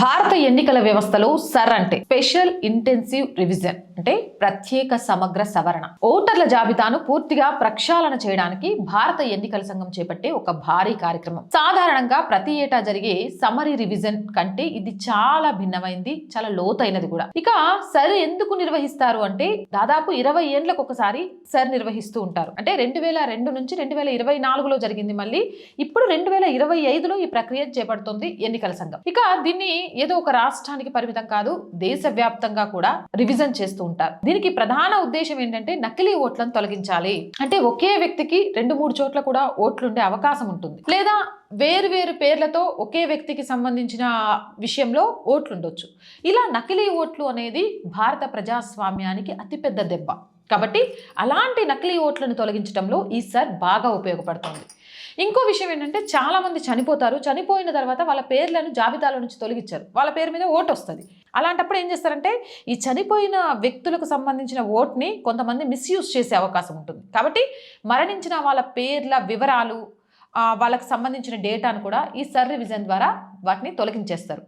భారత ఎన్నికల వ్యవస్థలో సర్ అంటే స్పెషల్ ఇంటెన్సివ్ రివిజన్ అంటే ప్రత్యేక సమగ్ర సవరణ. ఓటర్ల జాబితాను పూర్తిగా ప్రక్షాళన చేయడానికి భారత ఎన్నికల సంఘం చేపట్టే ఒక భారీ కార్యక్రమం. సాధారణంగా ప్రతి ఏటా జరిగే సమరీ రివిజన్ కంటే ఇది చాలా భిన్నమైంది చాలా లోతైనది కూడా. ఇక సర్ ఎందుకు నిర్వహిస్తారు అంటే దాదాపు ఇరవై ఏండ్లకు ఒకసారి సర్ నిర్వహిస్తూ ఉంటారు. అంటే రెండు వేల రెండు నుంచి రెండు వేల ఇరవై నాలుగులో జరిగింది మళ్ళీ ఇప్పుడు రెండు వేల ఇరవై ఐదులో ఈ ప్రక్రియ చేపడుతుంది ఎన్నికల సంఘం. ఇక దీన్ని ఏదో ఒక రాష్ట్రానికి పరిమితం కాదు దేశవ్యాప్తంగా కూడా రివిజన్ చేస్తూ ఉంటారు. దీనికి ప్రధాన ఉద్దేశం ఏంటంటే నకిలీ ఓట్లను తొలగించాలి. అంటే ఒకే వ్యక్తికి రెండు మూడు చోట్ల కూడా ఓట్లుండే అవకాశం ఉంటుంది. లేదా వేరు వేరు పేర్లతో ఒకే వ్యక్తికి సంబంధించిన విషయంలో ఓట్లు ఉండొచ్చు ఇలా నకిలీ ఓట్లు అనేది భారత ప్రజాస్వామ్యానికి అతిపెద్ద దెబ్బ. కాబట్టి అలాంటి నకిలీ ఓట్లను తొలగించడంలో ఈ సర్ బాగా ఉపయోగపడుతుంది. ఇంకో విషయం ఏంటంటే చాలామంది చనిపోతారు. చనిపోయిన తర్వాత వాళ్ళ పేర్లను జాబితాలో నుంచి తొలగించారు. వాళ్ళ పేరు మీద ఓటు వస్తుంది. అలాంటప్పుడు ఏం చేస్తారంటే ఈ చనిపోయిన వ్యక్తులకు సంబంధించిన ఓట్ని కొంతమంది మిస్యూజ్ చేసే అవకాశం ఉంటుంది. కాబట్టి మరణించిన వాళ్ళ పేర్ల వివరాలు వాళ్ళకు వాళ్ళకి సంబంధించిన డేటాను కూడా ఈ సర్ రివిజన్ ద్వారా వాటిని తొలగించేస్తారు.